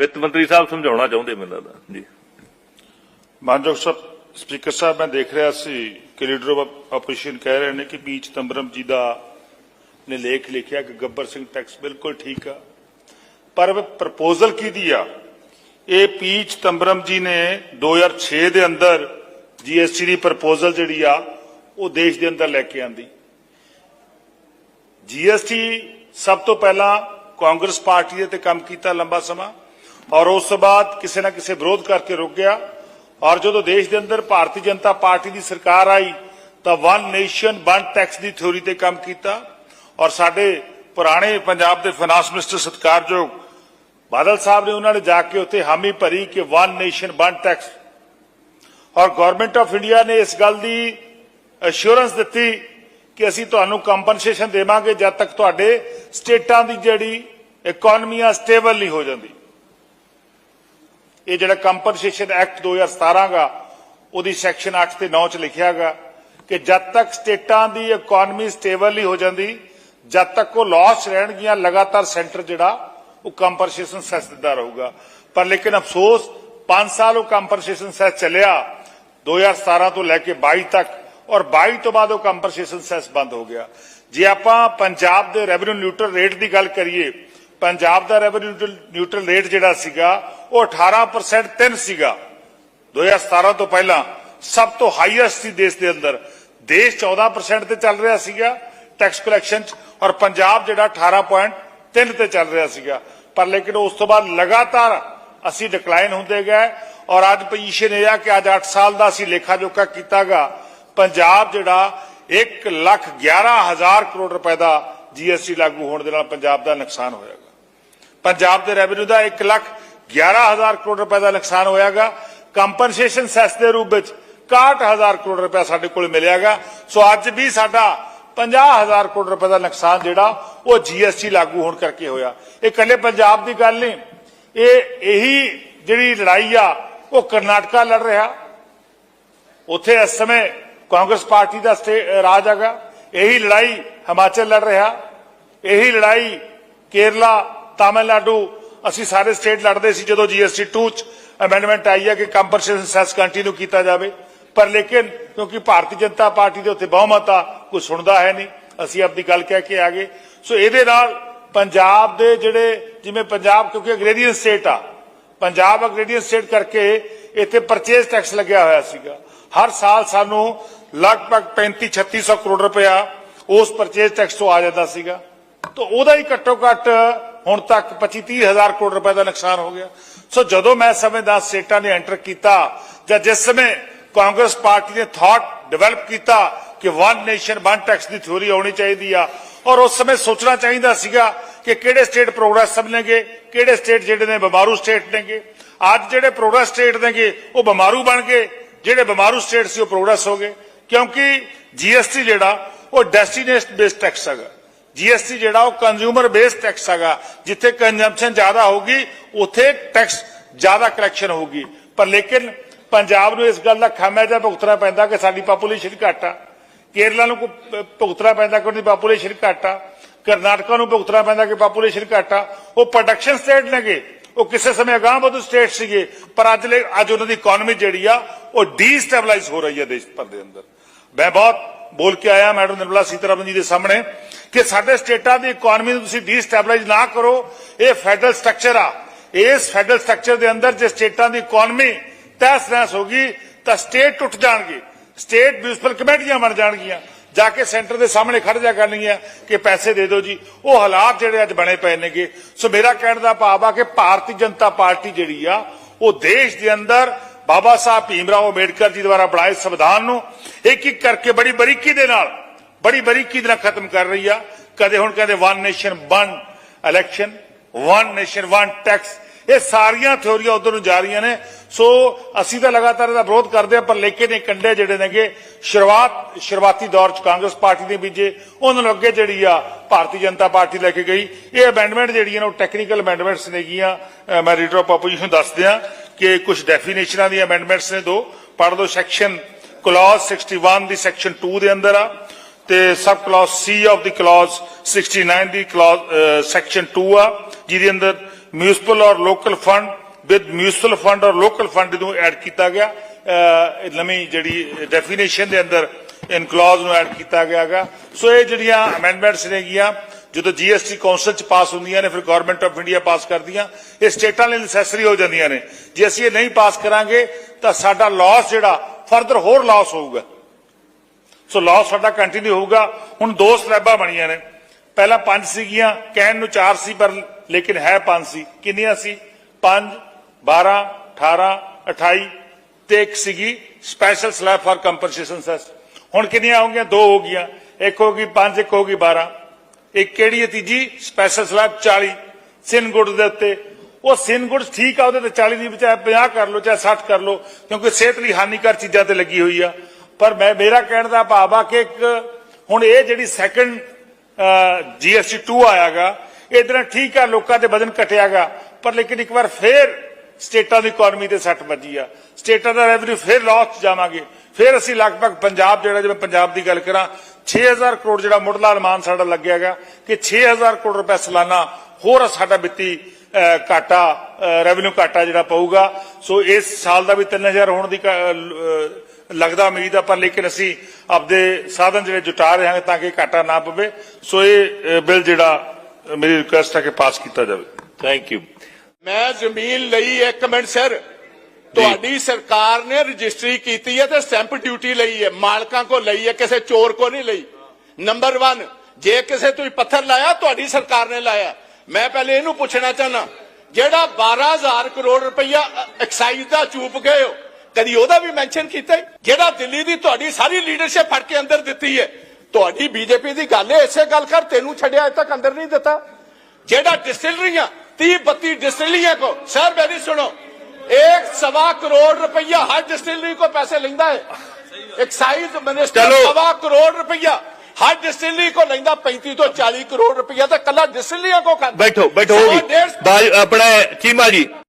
ਵਿੱਤ ਮੰਤਰੀ ਸਾਹਿਬ ਸਮਝਾਉਣਾ ਚਾਹੁੰਦੇ ਮੈਨੂੰ ਲੱਗਦਾ, ਜੀ। ਮਾਨਯੋਗ ਸਪੀਕਰ ਸਾਹਿਬ, ਮੈਂ ਦੇਖ ਰਿਹਾ ਸੀ ਕਿ ਲੀਡਰ ਆਫ ਆਪੋਜੀਸ਼ਨ ਕਹਿ ਰਹੇ ਨੇ ਕਿ ਪੀ ਚਿਦੰਬਰਮ ਜੀ ਦਾ ਨੇ ਲੇਖ ਲਿਖਿਆ ਕਿ ਗੱਬਰ ਸਿੰਘ ਟੈਕਸ ਬਿਲਕੁਲ ਠੀਕ ਆ। ਪਰ ਪ੍ਰਪੋਜ਼ਲ ਕਿਹਦੀ ਆ? ਇਹ ਪੀ ਚਿਦੰਬਰਮ ਜੀ ਨੇ 2006 ਦੇ ਅੰਦਰ ਜੀਐਸਟੀ ਦੀ ਪ੍ਰਪੋਜ਼ਲ ਜਿਹੜੀ ਆ, ਉਹ ਦੇਸ਼ ਦੇ ਅੰਦਰ ਲੈ ਕੇ ਆਂਦੀ। ਜੀਐਸਟੀ ਸਭ ਤੋਂ ਪਹਿਲਾਂ ਕਾਂਗਰਸ ਪਾਰਟੀ ਦੇ ਤੇ ਕੰਮ ਕੀਤਾ ਲੰਬਾ ਸਮਾਂ। ਔਰ ਉਸ ਤੋਂ ਬਾਅਦ ਕਿਸੇ ਨਾ ਕਿਸੇ ਵਿਰੋਧ ਕਰਕੇ ਰੁਕ ਗਿਆ। ਔਰ ਜਦੋਂ ਦੇਸ਼ ਦੇ ਅੰਦਰ ਭਾਰਤੀ ਜਨਤਾ ਪਾਰਟੀ ਦੀ ਸਰਕਾਰ ਆਈ, ਤਾਂ ਵਨ ਨੇਸ਼ਨ ਵਨ ਟੈਕਸ ਦੀ ਥਿਉਰੀ ਤੇ ਕੰਮ ਕੀਤਾ। ਔਰ ਸਾਡੇ ਪੁਰਾਣੇ ਪੰਜਾਬ ਦੇ ਫਾਈਨਾਂਸ ਮਿਨਿਸਟਰ ਸਤਕਾਰਯੋਗ ਬਾਦਲ ਸਾਹਿਬ ਨੇ ਉਹਨਾਂ ਨੇ ਜਾ ਕੇ ਉੱਥੇ ਹਾਮੀ ਭਰੀ ਕਿ ਵਨ ਨੇਸ਼ਨ ਵਨ ਟੈਕਸ ਔਰ ਗਵਰਨਮੈਂਟ ਆਫ ਇੰਡੀਆ ਨੇ ਇਸ ਗੱਲ ਦੀ ਅਸ਼ੋਰੈਂਸ ਦਿੱਤੀ ਕਿ ਅਸੀਂ ਤੁਹਾਨੂੰ ਕੰਪਨਸੇਸ਼ਨ ਦੇਵਾਂਗੇ ਜਦ ਤੱਕ ਤੁਹਾਡੇ ਸਟੇਟਾਂ ਦੀ ਜਿਹੜੀ ਇਕਨੋਮੀ ਆ ਸਟੇਬਲ ਨਹੀਂ ਹੋ ਜਾਂਦੀ। ਇਹ ਜਿਹੜਾ ਕੰਪਨਸੇਸ਼ਨ ਐਕਟ 2017 ਗਾ, ਉਹਦੀ ਸੈਕਸ਼ਨ 8 ਤੇ 9 ਚ ਲਿਖਿਆਗਾ ਕਿ ਜਦ ਤੱਕ ਸਟੇਟਾਂ ਦੀ ਇਕਨੋਮੀ ਸਟੇਬਲ ਨਹੀਂ ਹੋ ਜਾਂਦੀ, ਜਦ ਤੱਕ ਉਹ ਲਾਸ ਰਹਿਣਗੀਆਂ, ਲਗਾਤਾਰ ਸੈਂਟਰ ਜਿਹੜਾ, ਉਹ ਕੰਪਨਸੇਸ਼ਨ ਸੈਸ ਦਿੰਦਾ ਰਹੂਗਾ। ਪਰ ਲੇਕਿਨ ਅਫਸੋਸ 5 ਸਾਲ ਉਹ ਕੰਪਨਸੇਸ਼ਨ ਸੈਸ ਚੱਲਿਆ 2017 ਤੋਂ ਲੈ ਕੇ 22 ਤੱਕ, ਔਰ 22 ਤੋਂ ਬਾਅਦ ਉਹ ਕੰਪਨਸੇਸ਼ਨ ਸੈਸ ਬੰਦ ਹੋ ਗਿਆ। ਜੇ ਆਪਾਂ ਪੰਜਾਬ ਦੇ ਰੈਵਨਿਊ ਨਿਊਟਰਲ ਰੇਟ ਦੀ ਗੱਲ ਕਰੀਏ ਪੰਜਾਬ ਦਾ ਰੈਵਨਿਊ ਨਿਊਟਰਲ ਰੇਟ ਜਿਹੜਾ ਸੀਗਾ, ਉਹ 18% ਤਿੰਨ ਸੀਗਾ। 2017 ਤੋਂ ਪਹਿਲਾਂ ਸਭ ਤੋਂ ਹਾਈਐਸਟ ਸੀ ਦੇਸ਼ ਦੇ ਅੰਦਰ। ਦੇਸ਼ 14% ਤੇ ਚੱਲ ਰਿਹਾ ਸੀਗਾ ਟੈਕਸ ਕਲੈਕਸ਼ਨ ਚ ਔਰ ਪੰਜਾਬ ਜਿਹੜਾ 18.3 ਤੇ ਚੱਲ ਰਿਹਾ ਸੀਗਾ। ਪਰ ਲੇਕਿਨ ਉਸ ਤੋਂ ਬਾਅਦ ਲਗਾਤਾਰ ਅਸੀਂ ਡਿਕਲਾਈਨ ਹੁੰਦੇ ਗਏ ਔਰ ਅੱਜ ਪੋਜੀਸ਼ਨ ਇਹ ਆ ਕਿ ਅੱਜ 8 ਸਾਲ ਦਾ ਅਸੀਂ ਲੇਖਾ ਜੋਖਾ ਕੀਤਾਗਾ। ਪੰਜਾਬ ਜਿਹੜਾ 1 ਲੱਖ 11 ਹਜ਼ਾਰ ਕਰੋੜ ਰੁਪਏ ਦਾ ਜੀਐਸਟੀ ਲਾਗੂ ਹੋਣ ਦੇ ਨਾਲ ਪੰਜਾਬ ਦਾ ਨੁਕਸਾਨ ਹੋਇਆਗਾ। ਪੰਜਾਬ ਦੇ ਰੈਵਨਿਊ ਦਾ 1 ਲੱਖ 11 ਹਜ਼ਾਰ ਕਰੋੜ ਰੁਪਏ ਦਾ ਨੁਕਸਾਨ ਹੋਇਆਗਾ। ਕੰਪਨਸੇਸ਼ਨ ਸੈਸ ਦੇ ਰੂਪ ਵਿੱਚ 61000 ਕਰੋੜ ਰੁਪਏ ਸਾਡੇ ਕੋਲ ਮਿਲਿਆਗਾ। ਸੋ ਅੱਜ ਵੀ ਸਾਡਾ 50000 ਕਰੋੜ ਰੁਪਏ ਦਾ ਨੁਕਸਾਨ ਜਿਹੜਾ, ਉਹ ਜੀਐਸਟੀ ਲਾਗੂ ਹੋਣ ਕਰਕੇ ਹੋਇਆ। ਇਹ ਇਕੱਲੇ ਪੰਜਾਬ ਦੀ ਗੱਲ ਨਹੀਂ। ਇਹ ਇਹੀ ਜਿਹੜੀ ਲੜਾਈ ਆ, ਉਹ ਕਰਨਾਟਕਾ ਲੜ ਰਿਹਾ। ਉੱਥੇ ਇਸ ਸਮੇਂ ਕਾਂਗਰਸ ਪਾਰਟੀ ਦਾ ਸਟੇ- ਰਾਜ ਹੈਗਾ। ਇਹੀ ਲੜਾਈ ਹਿਮਾਚਲ ਲੜ ਰਿਹਾ। ਇਹੀ ਲੜਾਈ ਕੇਰਲਾ ਤਾਮਿਲਨਾਡੂ, ਅਸੀਂ ਸਾਰੇ ਸਟੇਟ ਲੜਦੇ ਸੀ ਜਦੋਂ ਜੀਐਸਟੀ 2 ਚ ਅਮੈਂਡਮੈਂਟ ਆਈ ਹੈ ਕਿ ਕੰਪਨਸੇਸ਼ਨ ਸੈਸ ਕੰਟੀਨਿਊ ਕੀਤਾ ਜਾਵੇ। ਪਰ ਲੇਕਿਨ ਕਿਉਂਕਿ ਭਾਰਤੀ ਜਨਤਾ ਪਾਰਟੀ ਦੇ ਉੱਤੇ ਬਹੁਮਤ ਆ, ਕੋਈ ਸੁਣਦਾ ਹੈ ਨਹੀਂ। ਅਸੀਂ ਆਪਦੀ ਗੱਲ ਕਹਿ ਕੇ ਆ ਗਏ। ਸੋ ਇਹਦੇ ਨਾਲ ਪੰਜਾਬ ਦੇ ਜਿਹੜੇ ਜਿਵੇਂ ਪੰਜਾਬ, ਕਿਉਂਕਿ ਅਗਰੇਰੀਅਨ ਸਟੇਟ ਆ, ਪੰਜਾਬ ਅਗਰੇਰੀਅਨ ਸਟੇਟ ਕਰਕੇ ਇੱਥੇ ਪਰਚੇਸ ਟੈਕਸ ਲੱਗਿਆ ਹੋਇਆ ਸੀਗਾ। ਹਰ ਸਾਲ ਸਾਨੂੰ ਲਗਭਗ 35 3600 ਕਰੋੜ ਰੁਪਇਆ ਉਸ ਪਰਚੇਸ ਟੈਕਸ ਤੋਂ ਆ ਜਾਂਦਾ ਸੀਗਾ। ਤਾਂ ਉਹਦਾ ਹੀ ਘੱਟੋ ਘੱਟ ਹੁਣ ਤੱਕ 25 30 ਹਜ਼ਾਰ ਕਰੋੜ ਰੁਪਏ ਦਾ ਨੁਕਸਾਨ ਹੋ ਗਿਆ। ਸੋ ਜਦੋਂ ਮੈਂ ਸਮਝਦਾ ਸਟੇਟਾਂ ਨੇ ਐਂਟਰ ਕੀਤਾ ਜਾਂ ਜਿਸ ਸਮੇਂ ਕਾਂਗਰਸ ਪਾਰਟੀ ਨੇ ਥਾਟ ਡਿਵੈਲਪ ਕੀਤਾ ਕਿ ਵਨ ਨੇਸ਼ਨ ਵਨ ਟੈਕਸ ਦੀ ਥਿਉਰੀ ਆਉਣੀ ਚਾਹੀਦੀ ਆ, ਔਰ ਉਸ ਸਮੇਂ ਸੋਚਣਾ ਚਾਹੀਦਾ ਸੀਗਾ ਕਿ ਕਿਹੜੇ ਸਟੇਟ ਪ੍ਰੋਗਰੈਸ ਸਮਝਣਗੇ ਕਿਹੜੇ ਸਟੇਟ ਜਿਹੜੇ ਨੇ ਬਿਮਾਰੂ ਸਟੇਟ ਨੇਗੇ। ਅੱਜ ਜਿਹੜੇ ਪ੍ਰੋਗਰੈਸ ਸਟੇਟ ਨੇਗੇ, ਉਹ ਬਿਮਾਰੂ ਬਣ ਗਏ। ਜਿਹੜੇ ਬਿਮਾਰੂ ਸਟੇਟ ਸੀ, ਉਹ ਪ੍ਰੋਗਰੈਸ ਹੋ ਗਏ। ਕਿਉਂਕਿ ਜੀਐਸਟੀ ਜਿਹੜਾ, ਉਹ ਡੈਸਟੀਨੇਸ਼ਨ ਬੇਸਡ ਟੈਕਸ ਹੈਗਾ। ਜੀਐਸਟੀ ਜਿਹੜਾ ਉਹ ਕੰਜ਼ਿਊਮਰ ਬੇਸਡ ਟੈਕਸ ਹੈਗਾ, ਜਿੱਥੇ ਕੰਜ਼ੰਪਸ਼ਨ ਜ਼ਿਆਦਾ ਹੋਊਗੀ, ਉੱਥੇ ਟੈਕਸ ਜ਼ਿਆਦਾ ਕਲੈਕਸ਼ਨ ਹੋਊਗੀ। ਪਰ ਲੇਕਿਨ ਪੰਜਾਬ ਨੂੰ ਇਸ ਗੱਲ ਦਾ ਖਾਮਿਆਜਾ ਭੁਗਤਣਾ ਪੈਂਦਾ ਕਿ ਸਾਡੀ ਪਾਪੂਲੇਸ਼ਨ ਘੱਟ ਆ। ਕੇਰਲਾ ਨੂੰ ਭੁਗਤਣਾ ਪੈਂਦਾ ਕਿ ਉਹਦੀ ਪਾਪੂਲੇਸ਼ਨ ਘੱਟ ਆ। ਕਰਨਾਟਕਾ ਨੂੰ ਭੁਗਤਣਾ ਪੈਂਦਾ ਕਿ ਪਾਪੂਲੇਸ਼ਨ ਘੱਟ ਆ। ਉਹ ਪ੍ਰੋਡਕਸ਼ਨ ਸਟੇਟ ਨੇਗੇ। ਉਹ ਕਿਸੇ ਸਮੇਂ ਅਗਾਂਹ ਵਧੂ ਸਟੇਟ ਸੀਗੇ, ਪਰ ਅੱਜ ਅੱਜ ਉਹਨਾਂ ਦੀ ਇਕਨੋਮੀ ਜਿਹੜੀ ਆ, ਉਹ ਡੀਸਟੈਬਲਾਈਜ਼ ਹੋ ਰਹੀ ਹੈ ਦੇਸ਼ ਭਰ ਦੇ ਅੰਦਰ। ਮੈਂ ਬਹੁਤ ਬੋਲ ਕੇ ਆਇਆ ਮੈਡਮ ਨਿਰਮਲਾ ਸੀਤਾਰਮਨ ਜੀ ਦੇ ਸਾਹਮਣੇ ਕਿ ਸਾਡੇ ਸਟੇਟਾਂ ਦੀ ਇਕਨੋਮੀ ਨੂੰ ਤੁਸੀਂ ਡੀਸਟੈਬਲਾਈਜ਼ ਨਾ ਕਰੋ, ਇਹ ਫੈਡਰਲ ਸਟਰਕਚਰ ਆ। ਇਸ ਫੈਡਰਲ ਸਟਰਕਚਰ ਦੇ ਅੰਦਰ ਜੇ ਸਟੇਟਾਂ ਦੀ ਇਕਨੋਮੀ ਤਹਿਸ ਨਹਿਸ ਹੋਗੀ ਤਾਂ ਸਟੇਟ ਟੁੱਟ ਜਾਣਗੇ। ਸਟੇਟ ਮਿਊਨਿਸਪਲ ਕਮੇਟੀਆਂ ਬਣ ਜਾਣਗੀਆਂ। ਜਾ ਕੇ ਸੈਂਟਰ ਦੇ ਸਾਹਮਣੇ ਖੜ ਜਾ ਕਰਨਗੀਆਂ ਕਿ ਪੈਸੇ ਦੇ ਦਿਓ ਜੀ। ਉਹ ਹਾਲਾਤ ਜਿਹੜੇ ਅੱਜ ਬਣੇ ਪਏ ਨੇਗੇ। ਸੋ ਮੇਰਾ ਕਹਿਣ ਦਾ ਭਾਵ ਆ ਕਿ ਭਾਰਤੀ ਜਨਤਾ ਪਾਰਟੀ ਜਿਹੜੀ ਆ, ਉਹ ਦੇਸ਼ ਦੇ ਅੰਦਰ ਬਾਬਾ ਸਾਹਿਬ ਭੀਮਰਾਓ ਅੰਬੇਡਕਰ ਜੀ ਦੁਆਰਾ ਬਣਾਏ ਸੰਵਿਧਾਨ ਨੂੰ ਇੱਕ ਇੱਕ ਕਰਕੇ ਬੜੀ ਬਰੀਕੀ ਦੇ ਨਾਲ, ਬੜੀ ਬਰੀਕੀ ਦੇ ਨਾਲ ਖਤਮ ਕਰ ਰਹੀ ਆ। ਕਦੇ ਹੁਣ ਕਦੇ one nation one election one nation one tax ਇਹ ਸਾਰੀਆਂ ਥਿਉਰੀਆਂ ਉਧਰ ਨੂੰ ਜਾ ਰਹੀਆਂ ਨੇ। ਸੋ ਅਸੀਂ ਤਾਂ ਲਗਾਤਾਰ ਇਹਦਾ ਵਿਰੋਧ ਕਰਦੇ ਆ ਪਰ ਲੇਕਿਨ ਇਹ ਕੰਡੇ ਜਿਹੜੇ ਨੇਗੇ, ਸ਼ੁਰੂਆਤ, ਸ਼ੁਰੂਆਤੀ ਦੌਰ ਚ ਕਾਂਗਰਸ ਪਾਰਟੀ ਦੇ ਬੀਜੇ, ਉਹਨਾਂ ਨੂੰ ਅੱਗੇ ਜਿਹੜੀ ਆ ਭਾਰਤੀ ਜਨਤਾ ਪਾਰਟੀ ਲੈ ਕੇ ਗਈ। ਇਹ ਅਮੈਂਡਮੈਂਟ ਜਿਹੜੀਆਂ ਨੇ ਉਹ ਟੈਕਨੀਕਲ ਅਮੈਂਡਮੈਂਟਸ ਨੇਗੀਆਂ। ਮੈਂ ਲੀਡਰ ਆਫ ਆਪੋਜੀਸ਼ਨ ਦੱਸਦਿਆਂ ਕਿ ਕੁਝ ਡੈਫੀਨੇਸ਼ਨਾਂ ਦੀਆਂ ਅਮੈਂਡਮੈਂਟਸ ਨੇ ਦੋ। ਪੜ ਲਓ ਸੈਕਸ਼ਨ ਕਲੌਜ਼ 61 ਦੀ ਸੈਕਸ਼ਨ 2 ਦੇ ਅੰਦਰ ਆ। ਤੇ ਸਬ ਕਲੌਜ਼ ਸੀ ਆਫ ਦੀ ਕਲੌਜ਼ 69 ਦੀ ਕਲੌਜ਼ ਸੈਕਸ਼ਨ 2 ਆ, ਜਿਹਦੇ ਅੰਦਰ ਮਿਊਨਿਸਪਲ ਔਰ local fund with municipal fund ਔਰ ਲੋਕਲ ਫੰਡ ਨੂੰ ਐਡ ਕੀਤਾ ਗਿਆ। ਨਵੀਂ ਜਿਹੜੀ ਡੈਫੀਨੇਸ਼ਨ ਦੇ ਅੰਦਰ ਇਨਕਲੌਜ਼ ਨੂੰ ਐਡ ਕੀਤਾ ਗਿਆ ਸੋ ਇਹ ਜਿਹੜੀਆਂ ਅਮੈਂਡਮੈਂਟਸ ਨੇਗੀਆਂ ਜਦੋਂ ਜੀਐਸਟੀ ਕੌਂਸਲ ਚ ਪਾਸ ਹੁੰਦੀਆਂ ਨੇ, ਫਿਰ ਗਵਰਨਮੈਂਟ ਆਫ ਇੰਡੀਆ ਪਾਸ ਕਰਦੀਆਂ, ਇਹ ਸਟੇਟਾਂ ਲਈ ਨੈਸੈਸਰੀ ਹੋ ਜਾਂਦੀਆਂ ਨੇ। ਜੇ ਅਸੀਂ ਇਹ ਨਹੀਂ ਪਾਸ ਕਰਾਂਗੇ, ਤਾਂ ਸਾਡਾ ਲਾਸ ਜਿਹੜਾ ਫਰਦਰ ਹੋਰ ਲਾਸ ਹੋਊਗਾ। ਸੋ ਲਾਸ ਸਾਡਾ ਕੰਟੀਨਿਊ ਹੋਊਗਾ। ਹੁਣ ਦੋ ਸਲੈਬਾਂ ਬਣੀਆਂ ਨੇ। ਪਹਿਲਾਂ ਪੰਜ ਸੀਗੀਆਂ, ਕਹਿਣ ਨੂੰ ਚਾਰ ਸੀ, ਪਰ ਲੇਕਿਨ ਹੈ ਪੰਜ ਸੀ। ਕਿੰਨੀਆਂ ਸੀ? 5 12 18 28 ਤੇ ਇੱਕ ਸੀਗੀ special slab for compensation cess ਹੁਣ ਕਿੰਨੀਆਂ ਹੋ ਗਈਆਂ? ਦੋ ਹੋ ਗਈਆਂ। ਇੱਕ ਹੋ ਗਈ ਪੰਜ, ਇੱਕ ਹੋ ਗਈ 12 ਇੱਕ ਕਿਹੜੀ ਹੈ ਤੀਜੀ? ਸਪੈਸ਼ਲ ਸਲੈਬ 40 ਸਿਨ ਗੁੱਡ ਦੇ ਉੱਤੇ। ਉਹ ਸਿਨ ਗੁੱਡ ਠੀਕ ਆ, ਉਹਦੇ ਤੇ 40 ਦੀ ਬਚਾਏ 50 ਕਰ ਲਓ, ਚਾਹੇ 60 ਕਰ ਲਓ, ਕਿਉਂਕਿ ਸਿਹਤ ਲਈ ਹਾਨੀਕਾਰ ਚੀਜ਼ਾਂ ਤੇ ਲੱਗੀ ਹੋਈ ਆ। ਪਰ ਮੈਂ, ਮੇਰਾ ਕਹਿਣ ਦਾ ਭਾਵ ਆ ਕਿ ਇੱਕ ਹੁਣ ਇਹ ਜਿਹੜੀ ਸੈਕੰਡ ਜੀਐਸਟੀ 2 ਆਇਆਗਾ ਇਹਦੇ ਨਾਲ ਠੀਕ ਆ, ਲੋਕਾਂ ਦੇ ਵਜਨ ਘਟਿਆਗਾ, ਪਰ ਲੇਕਿਨ ਇੱਕ ਵਾਰ ਫੇਰ ਸਟੇਟਾਂ ਦੀ ਇਕਨੋਮੀ ਤੇ ਸੱਟ ਵੱਜੀ ਆ। ਸਟੇਟਾਂ ਦਾ ਰੈਵਨਿਊ ਫੇਰ ਲਾਸ 'ਚ ਜਾਵਾਂਗੇ। ਫਿਰ ਅਸੀਂ ਲਗਭਗ ਪੰਜਾਬ ਜਿਹੜਾ, ਜਿਵੇਂ ਪੰਜਾਬ ਦੀ ਗੱਲ ਕਰਾਂ 6000 ਕਰੋੜ ਜਿਹੜਾ ਮੁੱਢਲਾ ਅਨੁਮਾਨ ਸਾਡਾ ਲੱਗਿਆਗਾ ਕਿ 6000 ਕਰੋੜ ਰੁਪਏ ਸਾਲਾਨਾ ਹੋਰ ਸਾਡਾ ਵਿੱਤੀ ਘਾਟਾ ਰੈਵਨਿਊ ਘਾਟਾ ਜਿਹੜਾ ਪਊਗਾ। ਸੋ ਇਸ ਸਾਲ ਦਾ ਵੀ 3000 ਹੋਣ ਦੀ ਕ- ਲੱਗਦਾ, ਉਮੀਦ ਆ, ਪਰ ਲੇਕਿਨ ਅਸੀਂ ਆਪਦੇ ਸਾਧਨ ਜਿਹੜੇ ਜੁਟਾ ਰਹੇ ਹਾਂ ਤਾਂ ਕਿ ਘਾਟਾ ਨਾ ਪਵੇ। ਸੋ ਇਹ ਬਿੱਲ ਜਿਹੜਾ ਮੇਰੀ ਰਿਕੁਐਸਟ ਹੈ ਕਿ ਪਾਸ ਕੀਤਾ ਜਾਵੇ। ਥੈਂਕ ਯੂ ਮੈਂ ਜ਼ਮੀਨ ਲਈ ਇੱਕ ਮਿੰਟ ਸਰ ਤੁਹਾਡੀ ਸਰਕਾਰ ਨੇ ਰਜਿਸਟਰੀ ਕੀਤੀ ਹੈ ਤੇ ਸਟੈਂਪ ਡਿਊਟੀ ਲਈ ਹੈ, ਮਾਲਕਾਂ ਕੋ ਲਈ ਹੈ, ਕਿਸੇ ਚੋਰ ਕੋ ਨਹੀਂ ਲਈ। ਨੰਬਰ 1 ਜੇ ਕਿਸੇ ਤੁਸੀਂ ਪੱਥਰ ਲਾਇਆ, ਤੁਹਾਡੀ ਸਰਕਾਰ ਨੇ ਲਾਇਆ। ਮੈਂ ਪਹਿਲੇ ਇਹਨੂੰ ਪੁੱਛਣਾ ਚਾਹਨਾ ਜਿਹੜਾ 12000 ਕਰੋੜ ਰੁਪਈਆ ਐਕਸਾਈਜ਼ ਦਾ ਚੂਪ ਗਏ ਹੋ, ਕਦੀ ਉਹਦਾ ਵੀ ਮੈਂਸ਼ਨ ਕੀਤਾ ਜਿਹੜਾ ਦਿੱਲੀ ਦੀ ਤੁਹਾਡੀ ਸਾਰੀ ਲੀਡਰਸ਼ਿਪ ਫੜ ਕੇ ਅੰਦਰ ਦਿੱਤੀ ਹੈ, ਤੁਹਾਡੀ ਬੀਜੇਪੀ ਦੀ ਗੱਲ ਹੈ, ਇਸੇ ਗੱਲ ਕਰ ਤੈਨੂੰ ਛੱਡਿਆ ਅਜੇ ਤੱਕ ਅੰਦਰ ਨਹੀਂ ਦਿੱਤਾ। ਜਿਹੜਾ ਡਿਸਟਿਲਰੀਆਂ 30 32 ਡਿਸਟਿਲਰੀਆਂ ਕੋ, ਸਰ ਮੇਰੀ ਸੁਣੋ एक सवा करोड़ रुपया हर डिस्टिलरी को पैसे लेंदा है एक्साइज मिनिस्टर चलो। सवा करोड़ रुपया हर डिस्टिलरी को लेंदा 35 तो 40 करोड़ रुपया तो कला डिस्टिलरियां को खाता ਬੈਠੋ ਬੈਠੋ सवा ਹੋ ਗਈ डेढ़ ਬਾਜ- ਆਪਣਾ ਚੀਮਾ ਜੀ